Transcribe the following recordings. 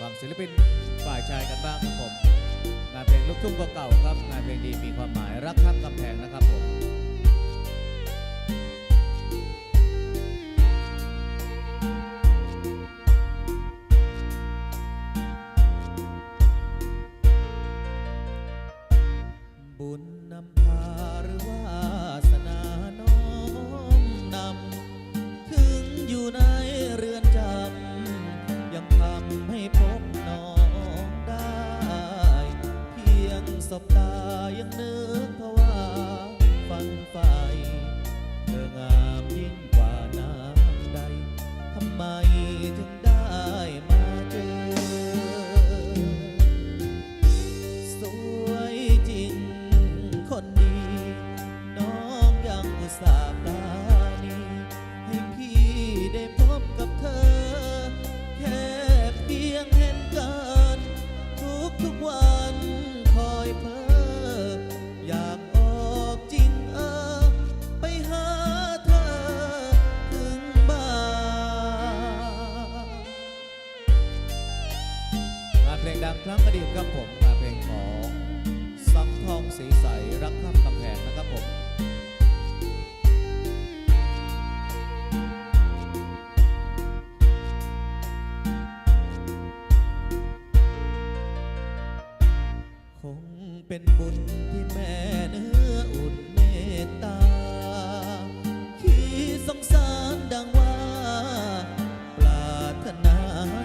ฝั่งศิลปินฝ่ายชายกันบ้างครับผม งานเพลงลูกทุ่งเก่าครับ งานเพลงดีมีความหมายรักข้ามกำแพงนะครับผม stop down.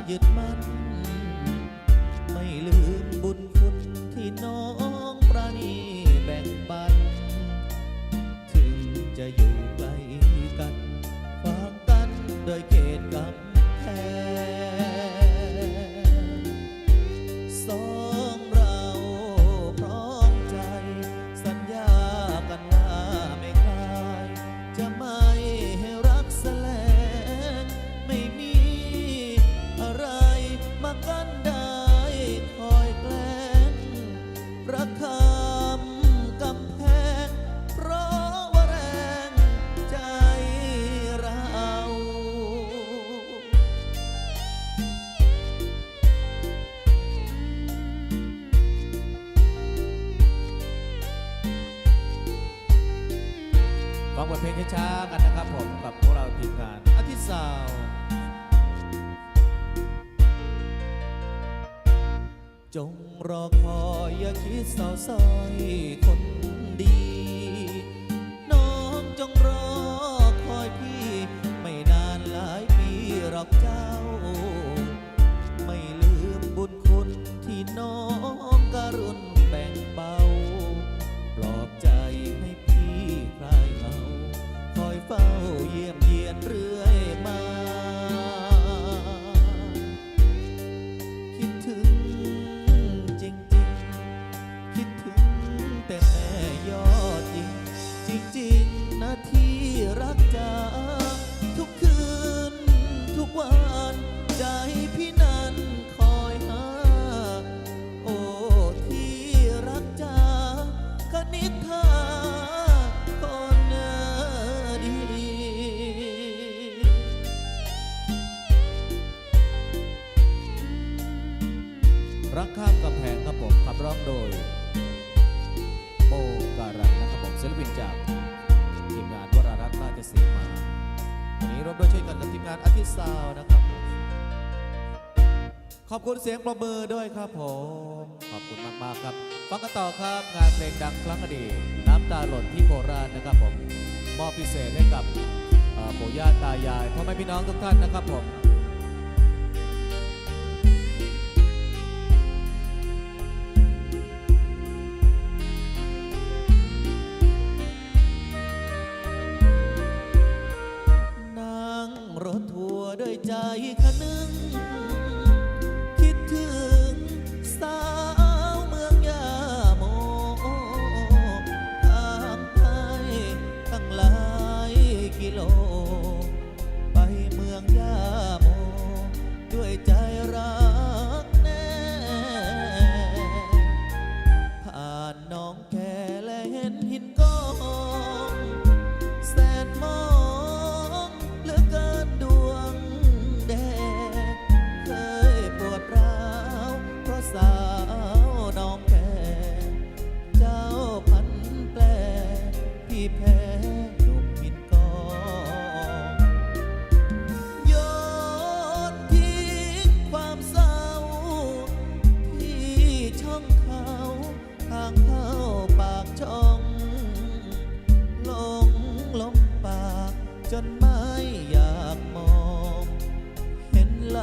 ยึดมั่น จงรอคอยอย่าคิดเศร้าซ้อยคน ด้วยช่วยกันกับทีมงานอาทิตย์ซาวนะครับ ขอบคุณเสียงประมือด้วยครับผม ขอบคุณมาก ๆ ครับ ฟังกันต่อครับงานเพลงดังครั้งอดีตน้ำตาหล่นที่โคราชนะครับผม มอบพิเศษให้กับปู่ย่าตายายพ่อแม่พี่น้องทุกท่านนะครับผม ใจขนึ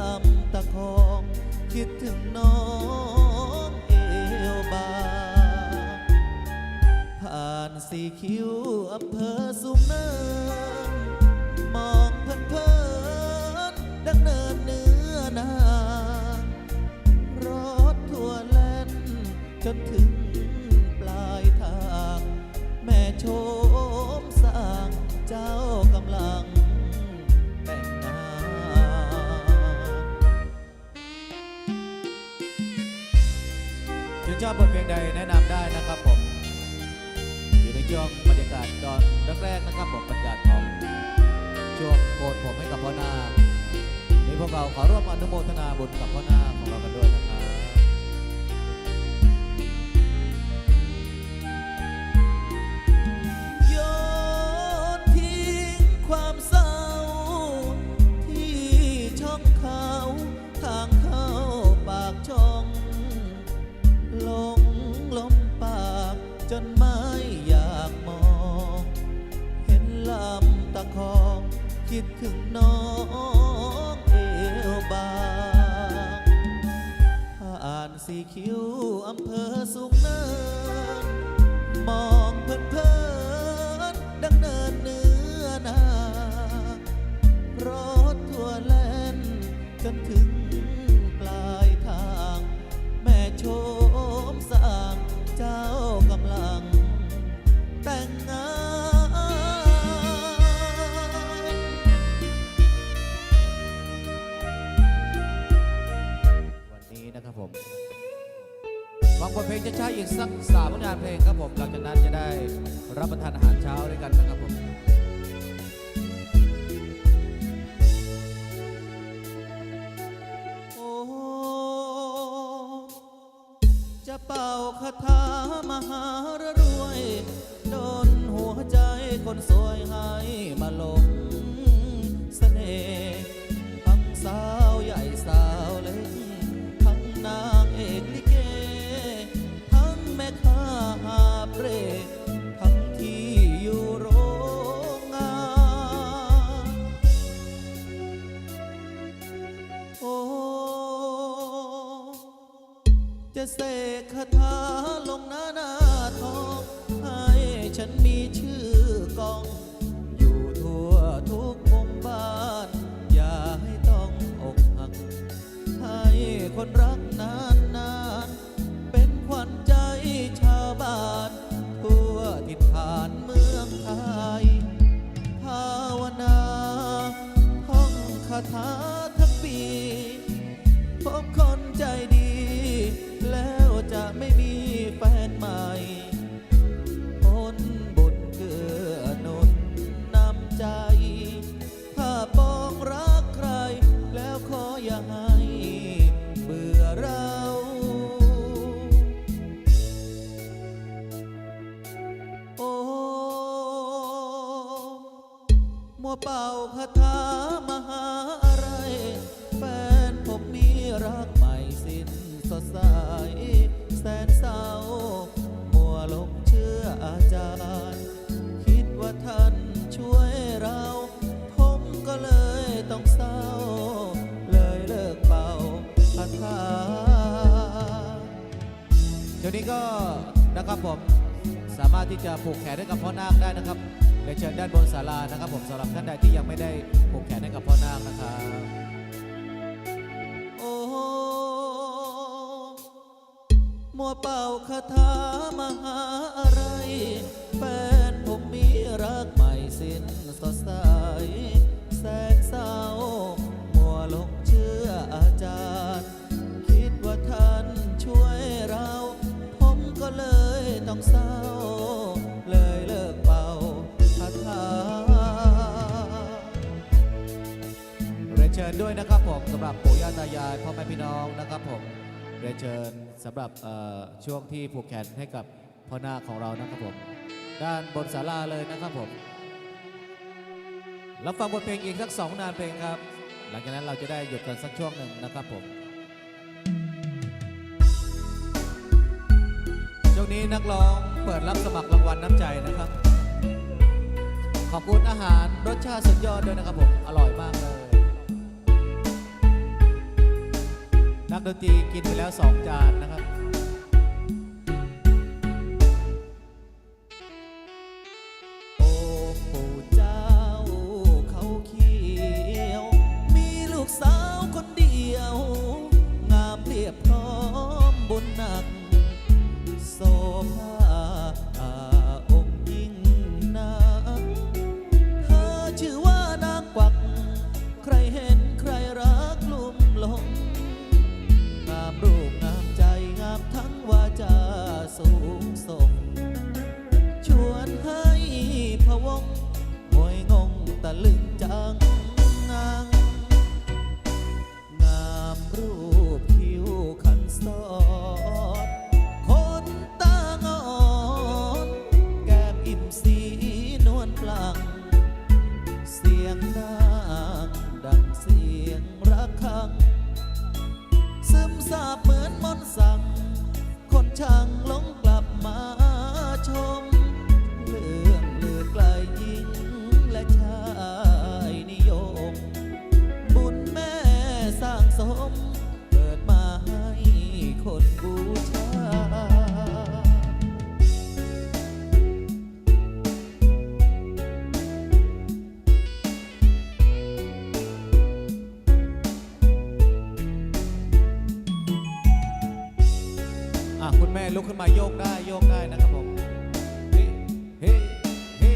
ลำตะคองคิดถึงน้องเอวบา ผ่านสีคิ้วอำเภอสูงเนินมองเพลินเพลินดังเนินเนื้อนางรถทัวร์แล่นจนถึงปลายทาง แม่โชมสร้างเจ้า ชื่นชอบบทเพลงใดแนะนำได้นะครับผม อยู่ในช่วงบรรยากาศตอนแรกๆนะครับผมบรรยากาศของช่วงโกนผมให้กับพ่อนาคนี่พวกเราขอร่วมอนุโมทนาบุญกับพ่อนาของเรากันด้วย จนไม่อยากมอง เห็นลำตะคองคิดถึงน้องเอวบางผ่านสีคิ้วอำเภอสูงเนิน มองเพลินเพลินดังเนินเนื้อนารถทัวแล่นจนถึง สักสามผลงานเพลงครับผมหลังจากนั้นจะได้รับประทานอาหารเช้าด้วยกันนะครับผมโอ้จะเป่าคาถามหารรวยโดนหัวใจคนสวยให้มาลง คาถามหาอะไร แฟนผมมีรักใหม่สิ้นสดใสแสนเศร้า มัวหลงเชื่ออาจารย์ คิดว่าท่านช่วยเรา ผมก็เลยต้องเศร้า เลยเลิกเป่าคาถาเดี๋ยวนี้ก็นะครับผมสามารถที่จะผูกแขนให้กับพ่อนาคได้นะครับ เรียนเชิญด้านบนศาลานะครับผมสำหรับท่านใดที่ยังไม่ได้ผูกแขนให้กับพ่อนาคนะครับโอ้มัวเป่าคาถามหาอะไรแฟนผมมีรักใหม่สิ้นสดใสแสนเศร้ามัวหลงเชื่ออาจารย์ คิดว่าท่านช่วยเรา ผมก็เลยต้องเศร้า ญด้วยนะครับผมสำหรับปู่ย่าตายายพ่อแม่พี่น้องนะครับผมเรียนเชิญสำหรับช่วงที่ผูกแขนให้กับพ่อหน้าของเรานะครับผม ด้านบนศาลาเลยนะครับผมรับฟังบทเพลงอีกสักสองนานเพลงครับ หลังจากนั้นเราจะได้หยุดกันสักช่วงหนึ่งนะครับผมช่วงนี้นักร้องเปิดรับสมัครรางวัลน้ำใจนะครับ ขอบคุณอาหารรสชาติสุดยอดด้วยนะครับผม อร่อยมากเลย นักดนตรีกินไปแล้วสองจานนะครับ โอ้ปู่เจ้าเขาเขียว มีลูกสาวคนเดียว งามเรียบพร้อมบนหนักโซภา ตะลึงจัง ม่ลุกขึ้นมาโยกได้โยกได้นะครับผมเฮ้เฮ้เฮ้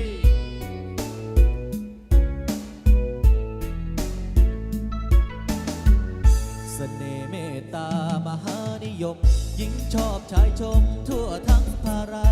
เสนเมตตามหานิยมหญิงชอบชายชมทั่วทั้งภาระ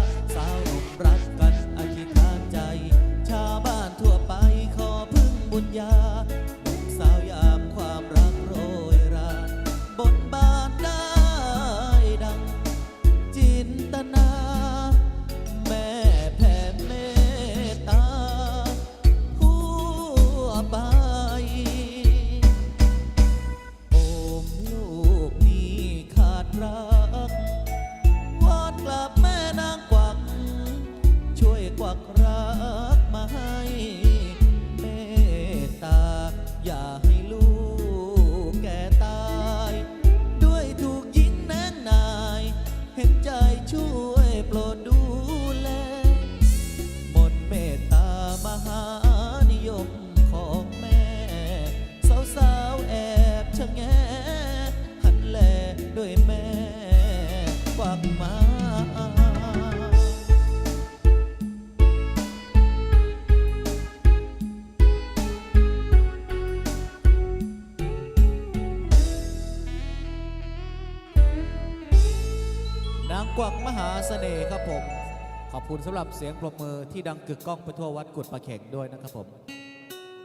คุณสำหรับเสียงปรบมือที่ดังกึกก้องไปทั่ววัดกุดปะเข่งด้วยนะครับผม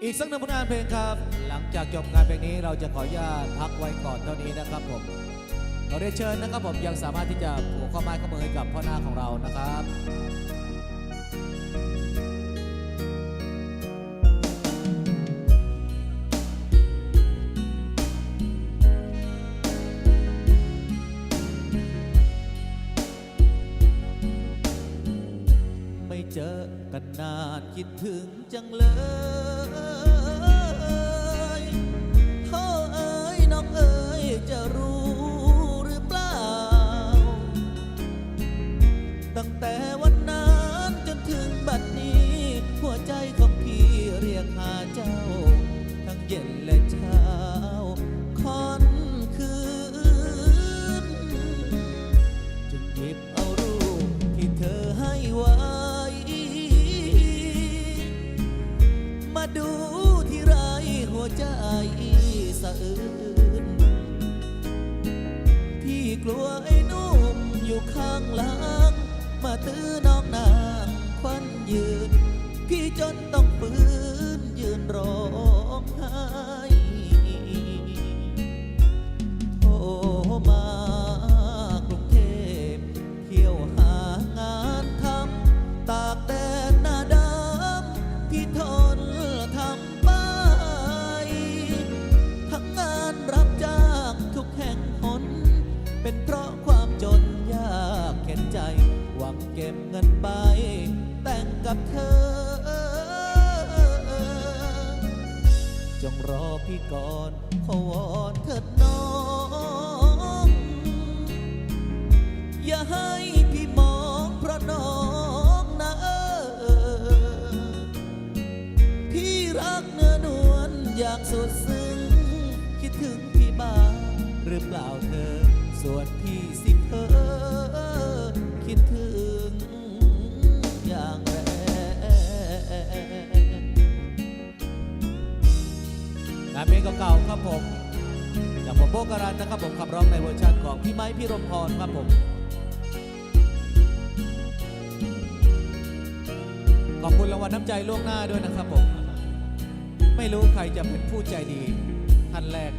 อีกสักหนึ่งผลงานเพลงครับ หลังจากจบงานเพลงนี้เราจะขออนุญาตพักไว้ก่อนเท่านี้นะครับผมเราได้เชิญนะครับผมยังสามารถที่จะผูกข้อไม้ข้อมือให้กับพ่อหน้าของเรานะครับ คิดถึงจังเลย ตื้อน้องนางควันยืน พี่จนต้องฝืนยืนร้องไห้ แต่งกับเธอ จงรอพี่ก่อนขอวอนเถิดน้อง อย่าให้พี่มองเพราะน้องนะเออ พี่รักเนื้อนวลอย่างสุดซึ้ง คิดถึงพี่บ้างหรือเปล่าเธอ ส่วนพี่สิเธอ เพลงเก่าๆครับผมจากผมโบการันนะครับผมขับร้องในเวอร์ชันของพี่ไม้พี่รมพรครับผม ขอบคุณรางวัลน้ำใจล่วงหน้าด้วยนะครับผม ไม่รู้ใครจะเป็นผู้ใจดีท่านแรก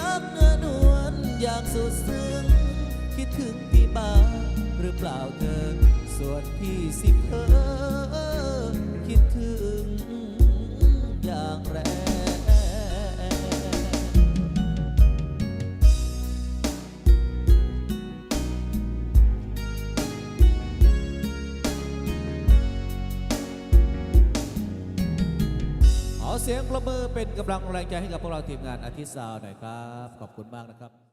รักเนื้อนวลอย่างสุดซึ้ง คิดถึงพี่บ้างหรือเปล่าเธอ ส่วนพี่สิเพอคิดถึงอย่าง สียงประมือเป็นกำลังแรงใจให้กับพวกเราทีมงานอาทิตย์สาวหน่อยครับ ขอบคุณมากนะครับ